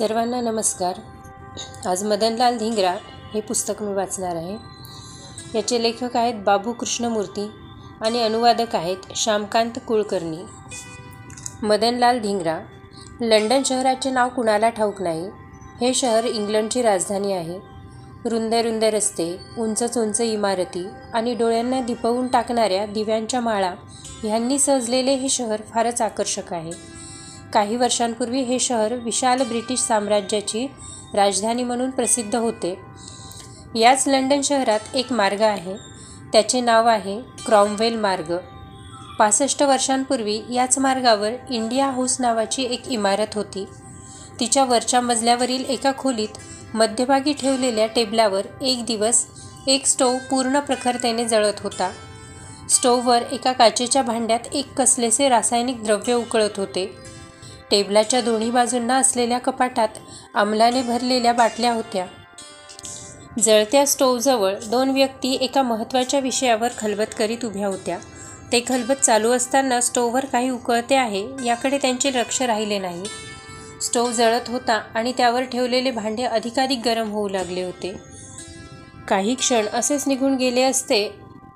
सर्वांना नमस्कार. आज मदनलाल धिंगरा हे पुस्तक मी वाचणार आहे. याचे लेखक आहेत बाबू कृष्णमूर्ती आणि अनुवादक आहेत श्यामकांत कुलकर्णी. मदनलाल धिंगरा लंडन शहराचे नाव कुणाला ठाऊक नाही हे शहर इंग्लंडची राजधानी आहे. रुंद रुंद रस्ते उंच उंच इमारती आणि डोळ्यांना दिपवून टाकणाऱ्या दिव्यांच्या माळा ह्यांनी सजलेले हे शहर फारच आकर्षक आहे. काही वर्षांपूर्वी हे शहर विशाल ब्रिटिश साम्राज्याची राजधानी म्हणून प्रसिद्ध होते. याच लंडन शहरात एक मार्ग आहे. त्याचे नाव आहे क्रॉमवेल मार्ग. पासष्ट वर्षांपूर्वी याच मार्गावर इंडिया हाऊस नावाची एक इमारत होती. तिच्या वरच्या मजल्यावरील एका खोलीत मध्यभागी ठेवलेल्या टेबलावर एक दिवस एक स्टोव पूर्ण प्रखरतेने जळत होता. स्टोववर एका काचेच्या भांड्यात एक कसलेसे रासायनिक द्रव्य उकळत होते. टेबलाच्या दोन्ही बाजूंना असलेल्या कपाटात अंमलाने भरलेल्या बाटल्या होत्या. जळत्या स्टोवजवळ दोन व्यक्ती एका महत्त्वाच्या विषयावर खलबत करीत उभ्या होत्या. ते खलबत चालू असताना स्टोववर काही उकळते आहे याकडे त्यांचे लक्ष राहिले नाही. स्टोव जळत होता आणि त्यावर ठेवलेले भांडे अधिकाधिक गरम होऊ लागले होते. काही क्षण असेच निघून गेले असते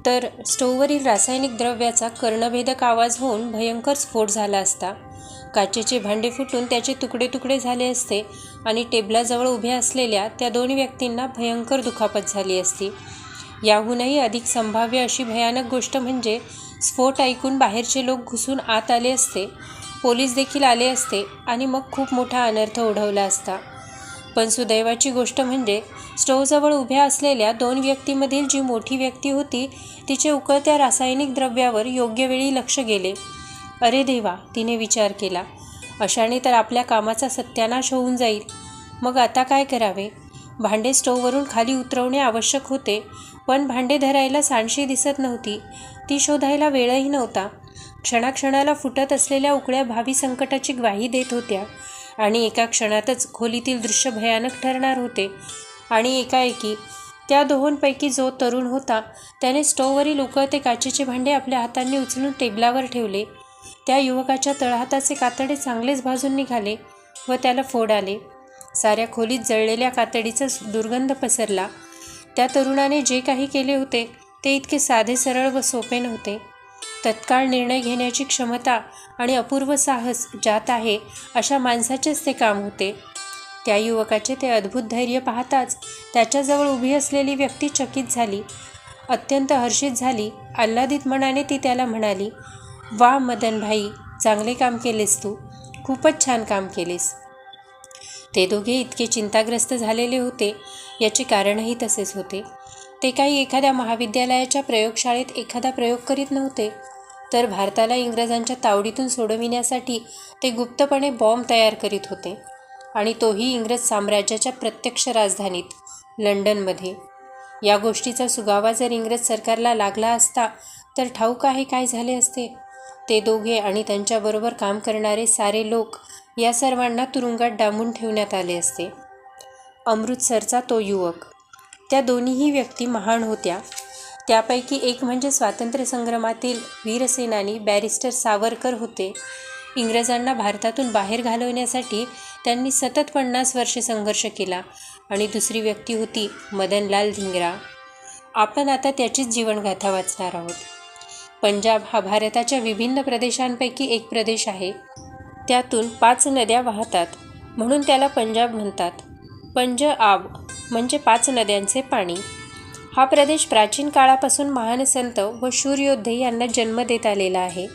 तर स्टोववरील रासायनिक द्रव्याचा कर्णभेदक आवाज होऊन भयंकर स्फोट झाला असता. काचेचे भांडे फुटून त्याचे तुकडे तुकडे झाले असते आणि टेबलाजवळ उभ्या असलेल्या त्या दोन व्यक्तींना भयंकर दुखापत झाली असती. याहूनही अधिक संभाव्य अशी भयानक गोष्ट म्हणजे स्फोट ऐकून बाहेरचे लोक घुसून आत आले असते पोलीस देखील आले असते आणि मग खूप मोठा अनर्थ ओढवला असता. पण सुदैवाची गोष्ट म्हणजे स्टोवजवळ उभ्या असलेल्या दोन व्यक्तीमधील जी मोठी व्यक्ती होती तिचे उकळत्या रासायनिक द्रव्यावर योग्य वेळी लक्ष गेले. अरे देवा तिने विचार केला अशाने तर आपल्या कामाचा सत्यानाश होऊन जाईल. मग आता काय करावे? भांडे स्टोववरून खाली उतरवणे आवश्यक होते पण भांडे धरायला सांडशी दिसत नव्हती. ती शोधायला वेळही नव्हता. क्षणाक्षणाला फुटत असलेल्या उकळ्या भावी संकटाची ग्वाही देत होत्या. आणि एका क्षणातच खोलीतील दृश्य भयानक ठरणार होते. आणि एकाएकी त्या दोहोंपैकी जो तरुण होता त्याने स्टोववरील उकळते काचेचे भांडे आपल्या हातांनी उचलून टेबलावर ठेवले. त्या युवकाच्या तळहाताचे कातडे चांगलेच भाजून निघाले व त्याला फोड आले. साऱ्या खोलीत जळलेल्या कातडीचा दुर्गंध पसरला. त्या तरुणाने जे काही केले होते ते इतके साधे सरळ व सोपे नव्हते. तत्काळ निर्णय घेण्याची क्षमता आणि अपूर्व साहस ज्यात आहे अशा माणसाचेच ते काम होते. त्या युवकाचे ते अद्भुत धैर्य पाहताच त्याच्याजवळ उभी असलेली व्यक्ती चकित झाली. अत्यंत हर्षित झाली. आल्हादित मनाने ती त्याला म्हणाली वा मदन भाई चांगले काम केलेस तू. खूपच छान काम केलेस. ते दोघे इतके चिंताग्रस्त झालेले होते याचे कारणही तसेच होते. ते काही एखाद्या महाविद्यालयाच्या प्रयोगशाळेत एखादा प्रयोग करीत नव्हते. तर भारताला इंग्रजांच्या तावडीतून सोडविण्यासाठी ते गुप्तपणे बॉम्ब तयार करीत होते आणि तोही इंग्रज साम्राज्याच्या प्रत्यक्ष राजधानीत लंडनमध्ये. या गोष्टीचा सुगावा जर इंग्रज सरकारला लागला असता तर ठाऊक आहे काय झाले असते? ते दोघे आणि त्यांच्याबरोबर काम करणारे सारे लोक या सर्वांना तुरुंगात डांबून ठेवण्यात आले असते. अमृतसरचा तो युवक त्या दोन्हीही व्यक्ती महान होत्या. त्यापैकी एक म्हणजे स्वातंत्र्यसंग्रामातील वीरसेनानी बॅरिस्टर सावरकर होते. इंग्रजांना भारतातून बाहेर घालवण्यासाठी त्यांनी सतत पन्नास वर्षे संघर्ष केला आणि दुसरी व्यक्ती होती मदनलाल धिंगरा. आपण आता त्याचीच जीवनगाथा वाचणार आहोत. पंजाब हा भारताच्या विभिन्न प्रदेशांपैकी एक प्रदेश आहे. त्यातून पाच नद्या वाहतात. म्हणून त्याला पंजाब म्हणतात. पंज आब म्हणजे पाच नद्यांचे पाणी. हा प्रदेश प्राचीन काळापासून महान संत व शूरयोद्धे यांना जन्म देत आलेला आहे.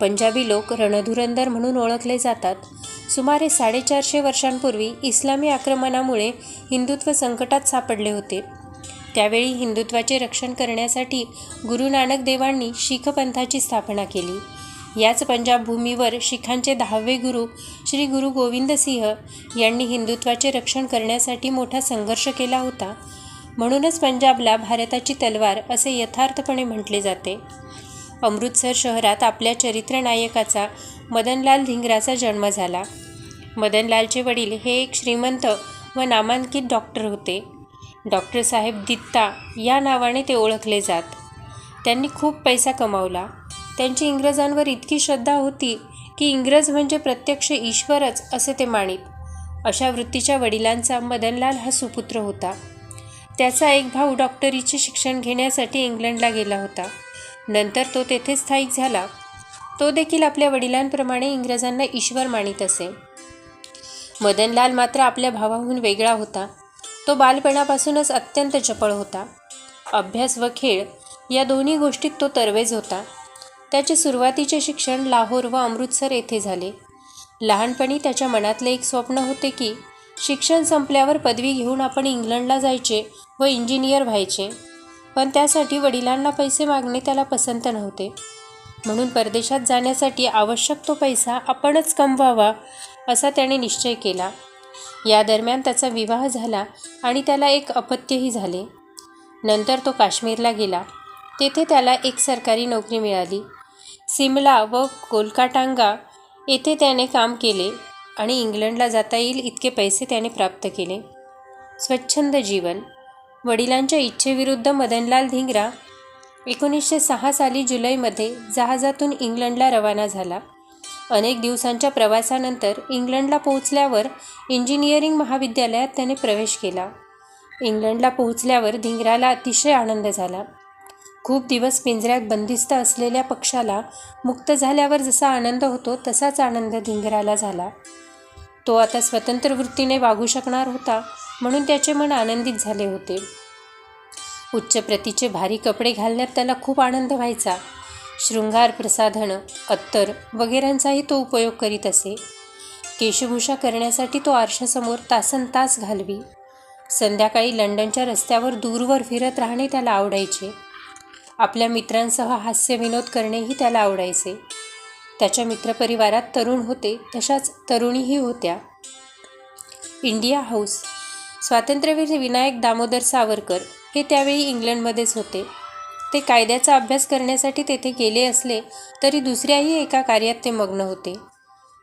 पंजाबी लोक रणधुरंदर म्हणून ओळखले जातात. सुमारे साडेचारशे वर्षांपूर्वी इस्लामी आक्रमणामुळे हिंदुत्व संकटात सापडले होते. त्यावेळी हिंदुत्वाचे रक्षण करण्यासाठी गुरु नानक देवांनी शीख पंथाची स्थापना केली. याच पंजाब भूमीवर शिखांचे दहावे गुरु श्री गुरु गोविंद सिंह यांनी हिंदुत्वाचे रक्षण करण्यासाठी मोठा संघर्ष केला होता. म्हणूनच पंजाबला भारताची तलवार असे यथार्थपणे म्हटले जाते. अमृतसर शहरात आपल्या चरित्रनायकाचा मदनलाल धिंगराचा जन्म झाला. मदनलालचे वडील हे एक श्रीमंत व नामांकित डॉक्टर होते. डॉक्टर साहेब दित्ता या नावाने ते ओळखले जात. त्यांनी खूप पैसा कमावला. त्यांची इंग्रजांवर इतकी श्रद्धा होती की इंग्रज म्हणजे प्रत्यक्ष ईश्वरच असे ते मानित. अशा वृत्तीच्या वडिलांचा मदनलाल हा सुपुत्र होता. त्याचा एक भाऊ डॉक्टरीचे शिक्षण घेण्यासाठी इंग्लंडला गेला होता. नंतर तो तेथे स्थायिक झाला. तो देखील आपल्या वडिलांप्रमाणे इंग्रजांना ईश्वर मानित असे. मदनलाल मात्र आपल्या भावाहून वेगळा होता. तो बालपणापासूनच अत्यंत चपळ होता. अभ्यास व खेळ या दोन्ही गोष्टीत तो तरवेज होता. त्याचे सुरुवातीचे शिक्षण लाहोर व अमृतसर येथे झाले. लहानपणी त्याच्या मनातले एक स्वप्न होते की शिक्षण संपल्यावर पदवी घेऊन आपण इंग्लंडला जायचे व इंजिनियर व्हायचे. पण त्यासाठी वडिलांना पैसे मागणे त्याला पसंत नव्हते. म्हणून परदेशात जाण्यासाठी आवश्यक तो पैसा आपणच कमवावा असा त्याने निश्चय केला. या दरम्यान त्याचा विवाह झाला आणि त्याला एक अपत्यही झाले. नंतर तो काश्मीरला गेला. तेथे त्याला एक सरकारी नोकरी मिळाली. सिमला व कोलकाटांगा येथे त्याने काम केले आणि इंग्लंडला जाता येईल इतके पैसे त्याने प्राप्त केले. स्वच्छंद जीवन. वडिलांच्या इच्छेविरुद्ध मदनलाल धिंगरा एकोणीसशे सहा साली जुलैमध्ये जहाजातून इंग्लंडला रवाना झाला. अनेक दिवसांच्या प्रवासानंतर इंग्लंडला पोहोचल्यावर इंजिनिअरिंग महाविद्यालयात त्याने प्रवेश केला. इंग्लंडला पोहोचल्यावर धिंगराला अतिशय आनंद झाला. खूप दिवस पिंजऱ्यात बंदिस्त असलेल्या पक्षाला मुक्त झाल्यावर जसा आनंद होतो तसाच आनंद धिंगराला झाला. तो आता स्वतंत्र वृत्तीने वागू शकणार होता म्हणून त्याचे मन आनंदित झाले होते. उच्च प्रतीचे भारी कपडे घालण्यात त्याला खूप आनंद व्हायचा. शृंगार प्रसाधनं अत्तर वगैरेंचाही तो उपयोग करीत असे. केशभूषा करण्यासाठी तो आरशासमोर तासन तास घालवी. संध्याकाळी लंडनच्या रस्त्यावर दूरवर फिरत राहणे त्याला आवडायचे. आपल्या मित्रांसह हास्यविनोद करणेही त्याला आवडायचे. त्याच्या मित्रपरिवारात तरुण होते तशाच तरुणीही होत्या. इंडिया हाऊस स्वातंत्र्यवीर विनायक दामोदर सावरकर हे त्यावेळी इंग्लंडमध्येच होते. ते कायद्याचा अभ्यास करण्यासाठी तेथे गेले असले तरी दुसऱ्याही एका कार्यात ते मग्न होते.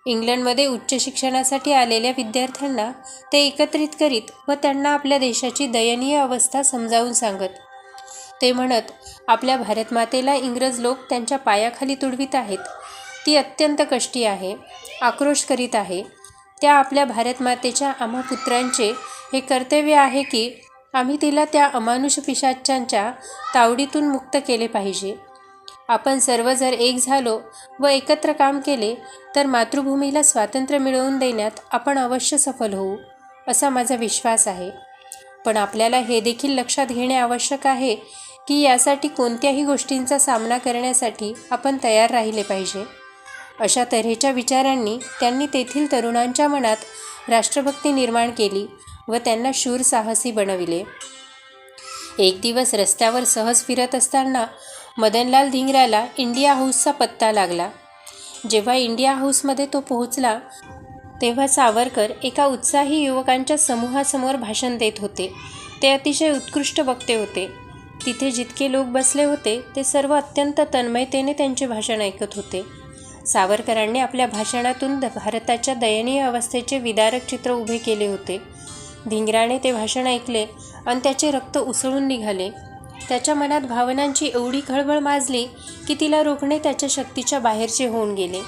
इंग्लंडमध्ये उच्च शिक्षणासाठी आलेल्या विद्यार्थ्यांना ते एकत्रित करीत व त्यांना आपल्या देशाची दयनीय अवस्था समजावून सांगत ते म्हणत आपल्या भारतमातेला इंग्रज लोक त्यांच्या पायाखाली तुडवीत आहेत. ती अत्यंत कष्टी आहे आक्रोश करीत आहे. त्या आपल्या भारतमातेच्या आम्हा पुत्रांचे हे कर्तव्य आहे की आम्ही तिला त्या अमानुष पिशाच्यांच्या तावडीतून मुक्त केले पाहिजे. आपण सर्व जर एक झालो व एकत्र काम केले तर मातृभूमीला स्वातंत्र्य मिळवून देण्यात आपण अवश्य सफल होऊ असा माझा विश्वास आहे. पण आपल्याला हे देखील लक्षात घेणे आवश्यक आहे की यासाठी कोणत्याही गोष्टींचा सामना करण्यासाठी आपण तयार राहिले पाहिजे. अशा तऱ्हेच्या विचारांनी त्यांनी तेथील तरुणांच्या मनात राष्ट्रभक्ती निर्माण केली व त्यांना शूर साहसी बनविले. एक दिवस रस्त्यावर सहज फिरत असताना मदनलाल धिंगराला इंडिया हाऊसचा पत्ता लागला. जेव्हा इंडिया हाऊसमध्ये तो पोहोचला तेव्हा सावरकर एका उत्साही युवकांच्या समूहासमोर भाषण देत होते. ते अतिशय उत्कृष्ट वक्ते होते. तिथे जितके लोक बसले होते ते सर्व अत्यंत तन्मयतेने त्यांचे भाषण ऐकत होते. सावरकरांनी आपल्या भाषणातून द भारताच्या दयनीय अवस्थेचे विदारक चित्र उभे केले होते. धिंगराने ते भाषण ऐकले आणि त्याचे रक्त उसळून निघाले. त्याच्या मनात भावनांची एवढी खळबळ माजली की तिला रोखणे त्याच्या शक्तीच्या बाहेरचे होऊन गेले.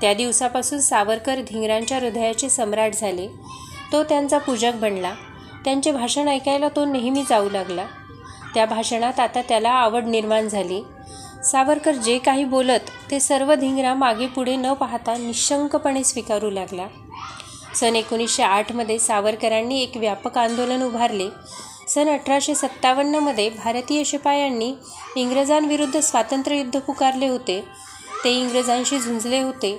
त्या दिवसापासून सावरकर धिंगरांच्या हृदयाचे सम्राट झाले. तो त्यांचा पूजक बनला. त्यांचे भाषण ऐकायला तो नेहमी जाऊ लागला. त्या भाषणात आता त्याला आवड निर्माण झाली. सावरकर जे काही बोलत ते सर्व धिंगरा मागे पुढे न पाहता निशंकपणे स्वीकारू लागला. सन एकोणीसशे आठमध्ये सावरकरांनी एक व्यापक आंदोलन उभारले. सन अठराशे सत्तावन्नमध्ये भारतीय शिपायांनी इंग्रजांविरुद्ध स्वातंत्र्ययुद्ध पुकारले होते. ते इंग्रजांशी झुंजले होते.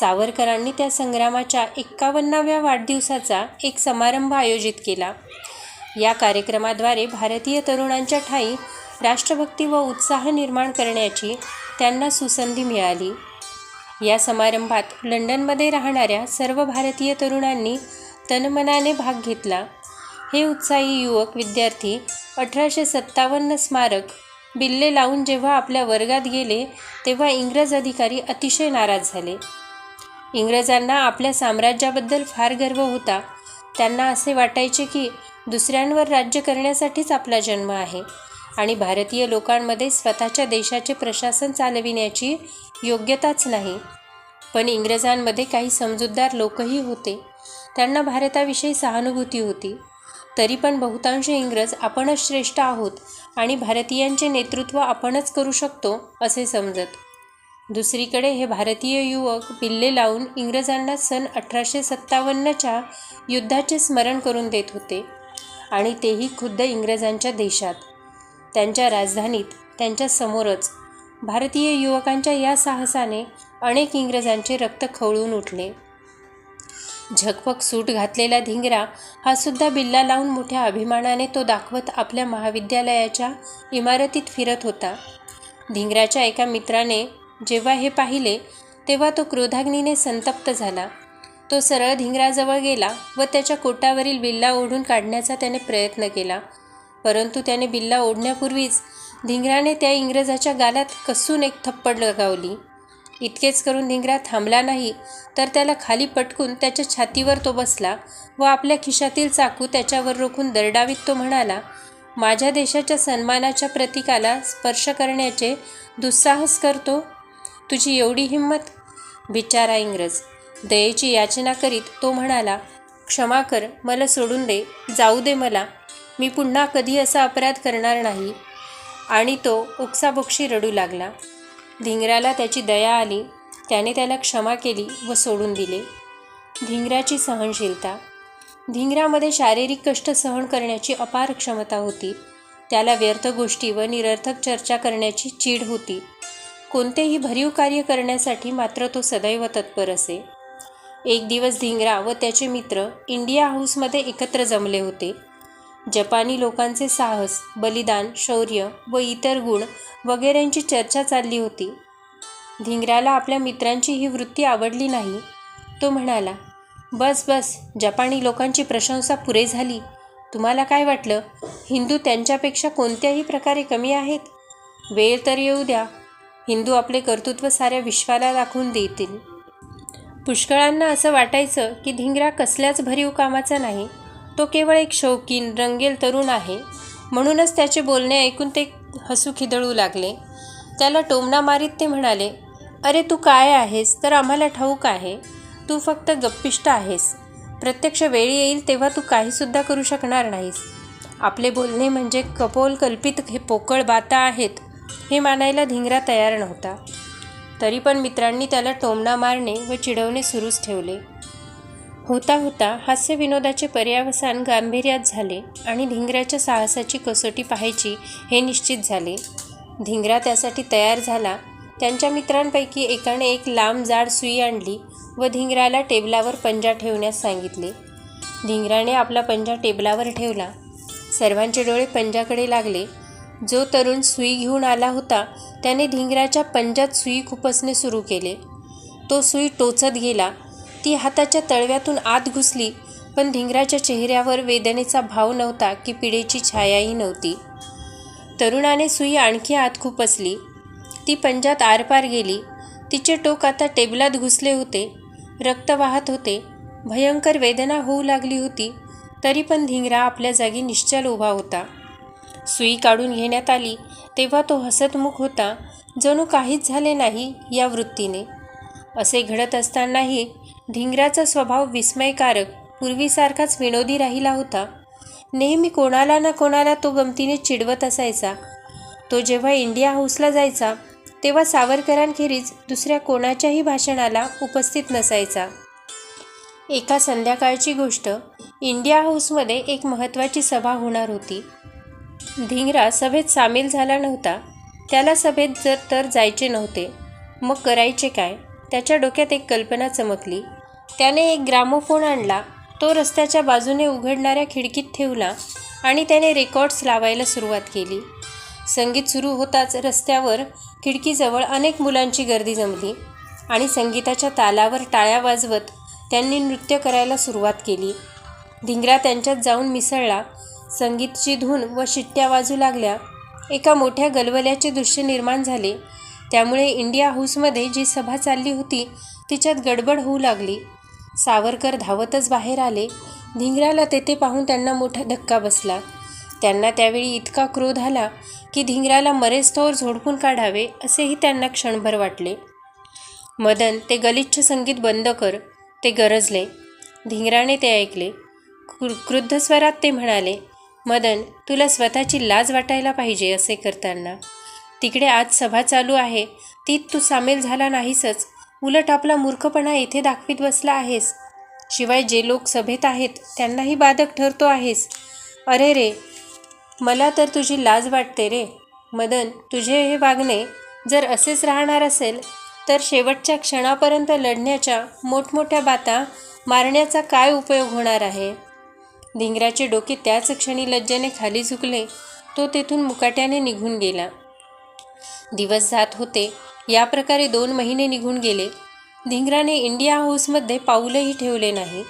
सावरकरांनी त्या संग्रामाच्या एक्कावन्नाव्या वाढदिवसाचा एक समारंभ आयोजित केला. या कार्यक्रमाद्वारे भारतीय तरुणांच्या ठाई राष्ट्रभक्ती व उत्साह निर्माण करण्याची त्यांना सुसंधी मिळाली. या समारंभात लंडनमध्ये राहणाऱ्या सर्व भारतीय तरुणांनी तनमनाने भाग घेतला. हे उत्साही युवक विद्यार्थी अठराशे सत्तावन्न स्मारक बिल्ले लावून जेव्हा आपल्या वर्गात गेले तेव्हा इंग्रज अधिकारी अतिशय नाराज झाले. इंग्रजांना आपल्या साम्राज्याबद्दल फार गर्व होता. त्यांना असे वाटायचे की दुसऱ्यांवर राज्य करण्यासाठीच आपला जन्म आहे आणि भारतीय लोकांमध्ये स्वतःच्या देशाचे प्रशासन चालविण्याची योग्यताच नाही. पण इंग्रजांमध्ये काही समजूतदार लोकही होते. त्यांना भारताविषयी सहानुभूती होती. तरी पण बहुतांश इंग्रज आपणच श्रेष्ठ आहोत आणि भारतीयांचे नेतृत्व आपणच करू शकतो असे समजत. दुसरीकडे हे भारतीय युवक बिल्ले लावून इंग्रजांना सन अठराशे सत्तावन्नच्या युद्धाचे स्मरण करून देत होते. आणि तेही खुद्द इंग्रजांच्या देशात. त्यांच्या राजधानीत त्यांच्या समोरच भारतीय युवकांच्या या साहसाने अनेक इंग्रजांचे रक्त खवळून उठले. झकपक सूट घातलेला धिंगरा हा सुद्धा बिल्ला लावून मोठ्या अभिमानाने तो दाखवत आपल्या महाविद्यालयाच्या इमारतीत फिरत होता. धिंगराच्या एका मित्राने जेव्हा हे पाहिले तेव्हा तो क्रोधाग्नीने संतप्त झाला. तो सरळ धिंगराजवळ गेला व त्याच्या कोटावरील बिल्ला ओढून काढण्याचा त्याने प्रयत्न केला. परंतु त्याने बिल्ला ओढण्यापूर्वीच धिंगराने त्या इंग्रजाच्या गालात कसून एक थप्पड लगावली. इतकेच करून धिंगरा थांबला नाही तर त्याला खाली पटकून त्याच्या छातीवर तो बसला व आपल्या खिशातील चाकू त्याच्यावर रोखून दरडावीत तो म्हणाला माझ्या देशाच्या सन्मानाच्या प्रतीकाला स्पर्श करण्याचे दुस्साहस करतो? तुझी एवढी हिंमत? बिचारा इंग्रज दयेची याचना करीत तो म्हणाला क्षमा कर मला सोडून दे जाऊ दे मला. मी पुन्हा कधी असा अपराध करणार नाही. आणि तो उक्साबुक्षी रडू लागला. धिंगराला त्याची दया आली त्याने त्याला क्षमा केली व सोडून दिले. धिंगराची सहनशीलता. धिंगरामध्ये शारीरिक कष्ट सहन करण्याची अपार क्षमता होती. त्याला व्यर्थ गोष्टी व निरर्थक चर्चा करण्याची चीड होती. कोणतेही भरीव कार्य करण्यासाठी मात्र तो सदैव तत्पर असे. एक दिवस धिंगरा व त्याचे मित्र इंडिया हाऊसमध्ये एकत्र जमले होते. जपानी लोकांचे साहस बलिदान शौर्य व इतर गुण वगैरेंची चर्चा चालली होती. धिंगराला आपल्या मित्रांची ही वृत्ती आवडली नाही. तो म्हणाला बस बस जपानी लोकांची प्रशंसा पुरे झाली. तुम्हाला काय वाटलं? हिंदू त्यांच्यापेक्षा कोणत्याही प्रकारे कमी आहेत? वेळ तर येऊ द्या. हिंदू आपले कर्तृत्व साऱ्या विश्वाला दाखवून देतील. पुष्कळांना असं वाटायचं की धिंगरा कसल्याच भरीव कामाचा नाही. तो केवळ एक शौकीन रंगेल तरुण आहे. म्हणूनच त्याचे बोलणे ऐकून ते हसू खिदळू लागले. त्याला टोमणा मारीत ते म्हणाले अरे तू काय आहेस? तर आम्हाला ठाऊक आहे. तू फक्त गप्पिष्ट आहेस. प्रत्यक्ष वेळ येईल तेव्हा तू काहीसुद्धा करू शकणार नाहीस. आपले बोलणे म्हणजे कपोल कल्पित हे पोकळ बाता आहेत हे मानायला धिंगरा तयार नव्हता. तरी पण मित्रांनी त्याला टोमणा मारणे व चिडवणे सुरूच ठेवले. होता होता हास्यविनोदाचे पर्यावसान गांभीर्यात झाले आणि धिंगऱ्याच्या साहसाची कसोटी पाहायची हे निश्चित झाले. धिंगरा त्यासाठी तयार झाला. त्यांच्या मित्रांपैकी एकाने एक लांब जाड सुई आणली व धिंगराला टेबलावर पंजा ठेवण्यास सांगितले. धिंगराने आपला पंजा टेबलावर ठेवला. सर्वांचे डोळे पंजाकडे लागले. जो तरुण सुई घेऊन आला होता त्याने धिंगराच्या पंजात सुई खुपसणे सुरू केले. तो सुई टोचत गेला. ती हाताच्या तळव्यातून आत घुसली पण धिंगराच्या चेहऱ्यावर वेदनेचा भाव नव्हता की पिढेची छायाही नव्हती. तरुणाने सुई आणखी आत खुपसली. ती पंजात आरपार गेली. तिचे टोक आता टेबलात घुसले होते. रक्त वाहत होते. भयंकर वेदना होऊ लागली होती तरी पण धिंगरा आपल्या जागी निश्चल उभा होता. सुई काढून घेण्यात आली. तेव्हा तो हसतमुख होता जणू काहीच झाले नाही या वृत्तीने. असे घडत असतानाही ढिंगराचा स्वभाव विस्मयकारक पूर्वीसारखाच विनोदी राहिला होता. नेहमी कोणाला ना कोणाला तो गमतीने चिडवत असायचा. तो जेव्हा इंडिया हाऊसला जायचा तेव्हा सावरकरांखेरीज दुसऱ्या कोणाच्याही भाषणाला उपस्थित नसायचा. एका संध्याकाळची गोष्ट इंडिया हाऊसमध्ये एक महत्त्वाची सभा होणार होती. धिंगरा सभेत सामील झाला नव्हता. त्याला सभेत जर तर जायचे नव्हते. मग करायचे काय? त्याच्या डोक्यात एक कल्पना चमकली. त्याने एक ग्रामोफोन आणला. तो रस्त्याच्या बाजूने उघडणाऱ्या खिडकीत ठेवला आणि त्याने रेकॉर्ड्स लावायला सुरुवात केली. संगीत सुरू होताच रस्त्यावर खिडकीजवळ अनेक मुलांची गर्दी जमली आणि संगीताच्या तालावर टाळ्या वाजवत त्यांनी नृत्य करायला सुरुवात केली. धिंगरा त्यांच्यात जाऊन मिसळला. संगीतची धून व शिट्ट्या वाजू लागल्या. एका मोठ्या गलबल्याचे दृश्य निर्माण झाले. त्यामुळे इंडिया हाऊसमध्ये जी सभा चालली होती तिच्यात गडबड होऊ लागली. सावरकर धावतच बाहेर आले. धिंगराला तेथे पाहून त्यांना मोठा धक्का बसला. त्यांना त्यावेळी इतका क्रोध आला की धिंगराला मरेस्तोवर झोडपून काढावे असेही त्यांना क्षणभर वाटले. मदन ते गलिच्छ संगीत बंद कर ते गरजले. धिंगराने ते ऐकले. कृ क्रुद्ध स्वरात ते म्हणाले मदन तुला स्वतःची लाज वाटायला पाहिजे असे करताना. तिकडे आज सभा चालू आहे. तीत तू सामील झाला नाहीसच. उलट आपला मूर्खपणा येथे दाखवीत बसला आहेस. शिवाय जे लोक सभेत आहेत त्यांनाही बाधक ठरतो आहेस. अरे रे मला तर तुझी लाज वाटते रे. मदन तुझे हे वागणे जर असेच राहणार असेल तर शेवटच्या क्षणापर्यंत लढण्याच्या मोठमोठ्या बाता मारण्याचा काय उपयोग होणार आहे? धिंगराचे डोके त्याच क्षणी लज्जेने खाली झुकले. तो तेथून मुकाट्याने निघून गेला. दिवस जात होते. या प्रकारे दोन महिने निघून गेले. धिंगराने इंडिया हाऊसमध्ये पाऊलही ठेवले नाही.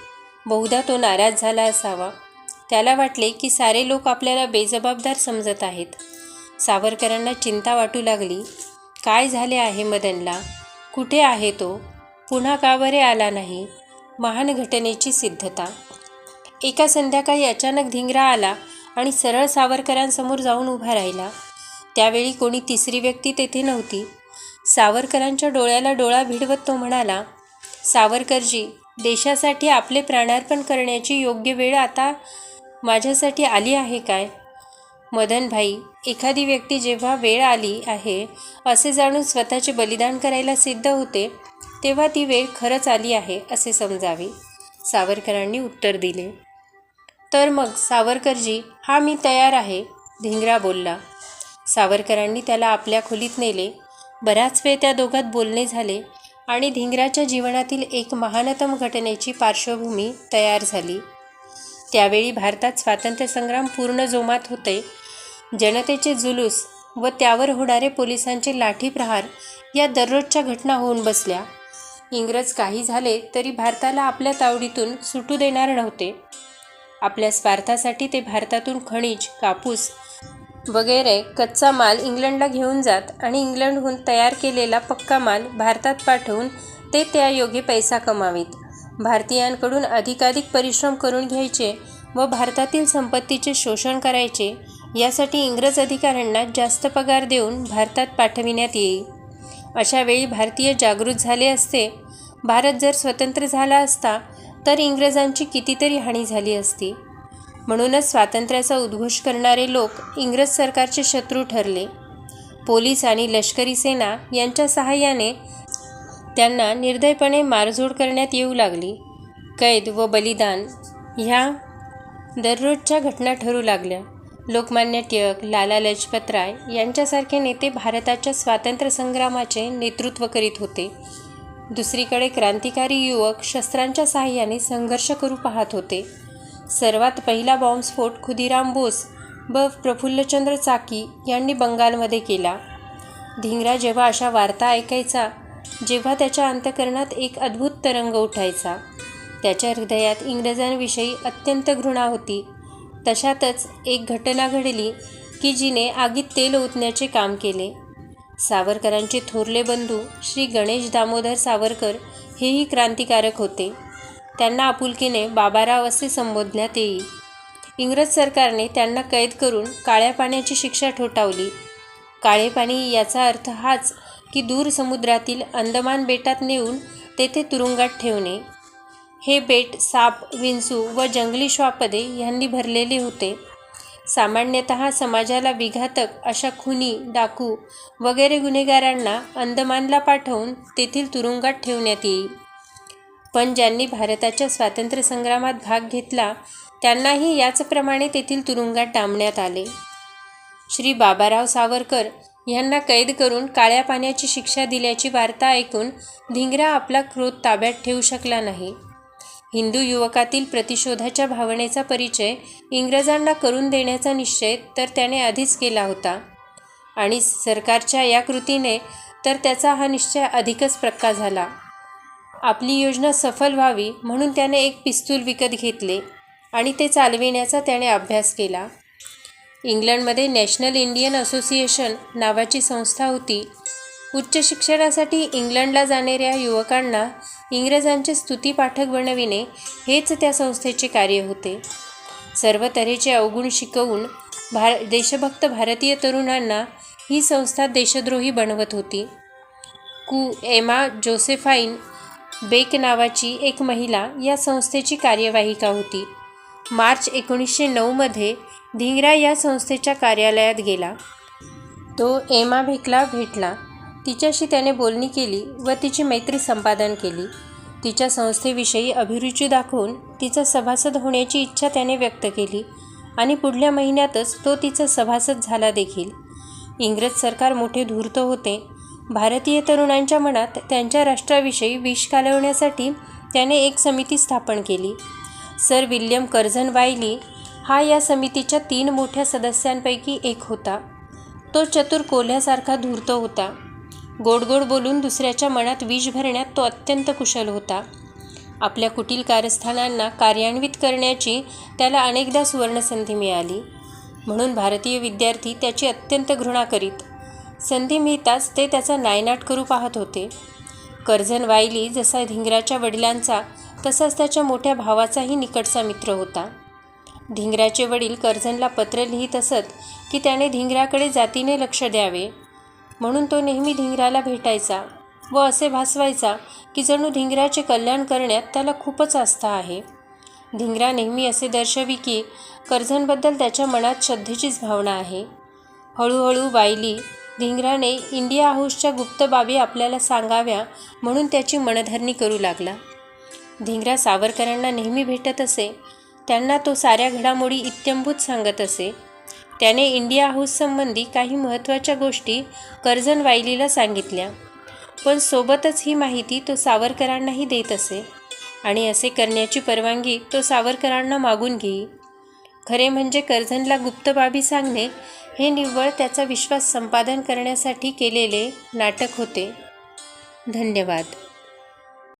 बहुधा तो नाराज झाला असावा. त्याला वाटले की सारे लोक आपल्याला बेजबाबदार समजत आहेत. सावरकरांना चिंता वाटू लागली. काय झाले आहे मदनला? कुठे आहे तो? पुन्हा का बरे आला नाही? महान घटनेची सिद्धता एका संध्याकाळी अचानक धिंगरा आला आणि सरळ सावरकरांसमोर जाऊन उभा राहिला. त्यावेळी कोणी तिसरी व्यक्ती तेथे नव्हती. सावरकरांच्या डोळ्याला डोळा भिडवत तो म्हणाला सावरकरजी देशासाठी आपले प्राणार्पण करण्याची योग्य वेळ आता माझ्यासाठी आली आहे काय? मदनभाई एखादी व्यक्ती जेव्हा वेळ आली आहे असे जाणून स्वतःचे बलिदान करायला सिद्ध होते तेव्हा ती वेळ खरंच आली आहे असे समजावे. सावरकरांनी उत्तर दिले. तर मग सावरकरजी हा मी तयार आहे धिंगरा बोलला. सावरकरांनी त्याला आपल्या खोलीत नेले. बराच वेळ त्या दोघात बोलणे झाले आणि धिंगराच्या जीवनातील एक महानतम घटनेची पार्श्वभूमी तयार झाली. त्यावेळी भारतात स्वातंत्र्यसंग्राम पूर्ण जोमात होते. जनतेचे जुलूस व त्यावर होणारे पोलिसांचे लाठीप्रहार या दररोजच्या घटना होऊन बसल्या. इंग्रज काही झाले तरी भारताला आपल्या तावडीतून सुटू देणार नव्हते. आपल्या स्वार्थासाठी ते भारतातून खनिज कापूस वगैरे कच्चा माल इंग्लंडला घेऊन जात आणि इंग्लंडहून तयार केलेला पक्का माल भारतात पाठवून ते त्यायोगे पैसा कमावीत. भारतीयांकडून अधिकाधिक परिश्रम करून घ्यायचे व भारतातील संपत्तीचे शोषण करायचे यासाठी इंग्रज अधिकाऱ्यांना जास्त पगार देऊन भारतात पाठविण्यात येईल. अशावेळी भारतीय जागृत झाले असते. भारत जर स्वतंत्र झाला असता तर इंग्रजांची कितीतरी हानी झाली असती. म्हणूनच स्वातंत्र्याचा उद्घोष करणारे लोक इंग्रज सरकारचे शत्रू ठरले. पोलीस आणि लष्करी सेना यांच्या सहाय्याने त्यांना निर्दयपणे मारझोड करण्यात येऊ लागली. कैद व बलिदान ह्या दररोजच्या घटना ठरू लागल्या. लोकमान्य टिळक लाला लजपतराय यांच्यासारखे नेते भारताच्या स्वातंत्र्यसंग्रामाचे नेतृत्व करीत होते. दुसरीकडे क्रांतिकारी युवक शस्त्रांच्या सहाय्याने संघर्ष करू पाहत होते. सर्वात पहिला बॉम्बस्फोट खुदिराम बोस व प्रफुल्लचंद्र चाकी यांनी बंगालमध्ये केला. धिंगरा जेव्हा अशा वार्ता ऐकायचा जेव्हा त्याच्या अंतकरणात एक अद्भुत तरंग उठायचा. त्याच्या हृदयात इंग्रजांविषयी अत्यंत घृणा होती. तशातच एक घटना घडली की जिने आगीत तेल ओतण्याचे काम केले. सावरकरांचे थोरले बंधू श्री गणेश दामोदर सावरकर हेही क्रांतिकारक होते. त्यांना आपुलकीने बाबाराव असे संबोधण्यात येई. इंग्रज सरकारने त्यांना कैद करून काळ्या पाण्याची शिक्षा ठोठावली. काळे पाणी याचा अर्थ हाच की दूर समुद्रातील अंदमान बेटात नेऊन तेथे तुरुंगात ठेवणे. हे बेट साप विंचू व जंगली श्वापदे यांनी भरलेले होते. सामान्यतः समाजाला विघातक अशा खुनी डाकू वगैरे गुन्हेगारांना अंदमानला पाठवून तेथील तुरुंगात ठेवण्यात येईल. पण ज्यांनी भारताच्या स्वातंत्र्यसंग्रामात भाग घेतला त्यांनाही याचप्रमाणे तेथील तुरुंगात डांबण्यात आले. श्री बाबाराव सावरकर यांना कैद करून काळ्या पाण्याची शिक्षा दिल्याची वार्ता ऐकून धिंगरा आपला क्रोध ताब्यात ठेवू शकला नाही. हिंदू युवकातील प्रतिशोधाच्या भावनेचा परिचय इंग्रजांना करून देण्याचा निश्चय तर त्याने आधीच केला होता. आणि सरकारच्या या कृतीने तर त्याचा हा निश्चय अधिकच प्रक्का झाला. आपली योजना सफल व्हावी म्हणून त्याने एक पिस्तूल विकत घेतले आणि ते चालविण्याचा त्याने अभ्यास केला. इंग्लंडमध्ये नॅशनल इंडियन असोसिएशन नावाची संस्था होती. उच्च शिक्षणासाठी इंग्लंडला जाणाऱ्या युवकांना इंग्रजांचे स्तुतीपाठक बनविणे हेच त्या संस्थेचे कार्य होते. सर्व तऱ्हेचे अवगुण शिकवून भार देशभक्त भारतीय तरुणांना ही संस्था देशद्रोही बनवत होती. कू एमा जोसेफाईन बेक नावाची एक महिला या संस्थेची कार्यवाहिका होती. मार्च एकोणीसशे नऊमध्ये धिंगरा या संस्थेच्या कार्यालयात गेला. तो एमा भेकला भेटला. तिच्याशी त्याने बोलणी केली व तिची मैत्री संपादन केली. तिच्या संस्थेविषयी अभिरुची दाखवून तिचा सभासद होण्याची इच्छा त्याने व्यक्त केली आणि पुढल्या महिन्यातच तो तिचा सभासद झाला देखील. इंग्रज सरकार मोठे धूर्त होते. भारतीय तरुणांच्या मनात त्यांच्या राष्ट्राविषयी विष कालवण्यासाठी त्याने एक समिती स्थापन केली. सर विल्यम कर्झन वायली हा या समितीच्या तीन मोठ्या सदस्यांपैकी एक होता. तो चतुर कोल्ह्यासारखा धूर्त होता. गोड गोड बोलून दुसऱ्याच्या मनात विष भरण्यात तो अत्यंत कुशल होता. आपल्या कुटील कारस्थानांना कार्यान्वित करण्याची त्याला अनेकदा सुवर्णसंधी मिळाली. म्हणून भारतीय विद्यार्थी त्याची अत्यंत घृणा करीत. संधी मिळताच ते त्याचा नायनाट करू पाहत होते. कर्झन वायली जसा धिंगराच्या वडिलांचा तसाच त्याच्या मोठ्या भावाचाही निकटचा मित्र होता. धिंगराचे वडील कर्झनला पत्र लिहित असत की त्याने धिंगराकडे जातीने लक्ष द्यावे. म्हणून तो नेहमी धिंगराला भेटायचा व असे भासवायचा की जणू धिंगराचे कल्याण करण्यात त्याला खूपच आस्था आहे. धिंगरा नेहमी असे दर्शवी की कर्झनबद्दल त्याच्या मनात श्रद्धेचीच भावना आहे. हळूहळू वायली धिंगराने इंडिया हाऊसच्या गुप्त बाबी आपल्याला सांगाव्या म्हणून त्याची मनधरणी करू लागला. धिंगरा सावरकरांना नेहमी भेटत असे. त्यांना तो साऱ्या घडामोडी इत्यंभूत सांगत असे. त्याने इंडिया हाऊससंबंधी काही महत्त्वाच्या गोष्टी कर्झन वायलीला सांगितल्या. पण सोबतच ही माहिती तो सावरकरांनाही देत असे आणि असे करण्याची परवानगी तो सावरकरांना मागून घेई. खरे म्हणजे कर्झनला गुप्त बाबी सांगणे हे निव्वळ त्याचा विश्वास संपादन करण्यासाठी केलेले नाटक होते. धन्यवाद.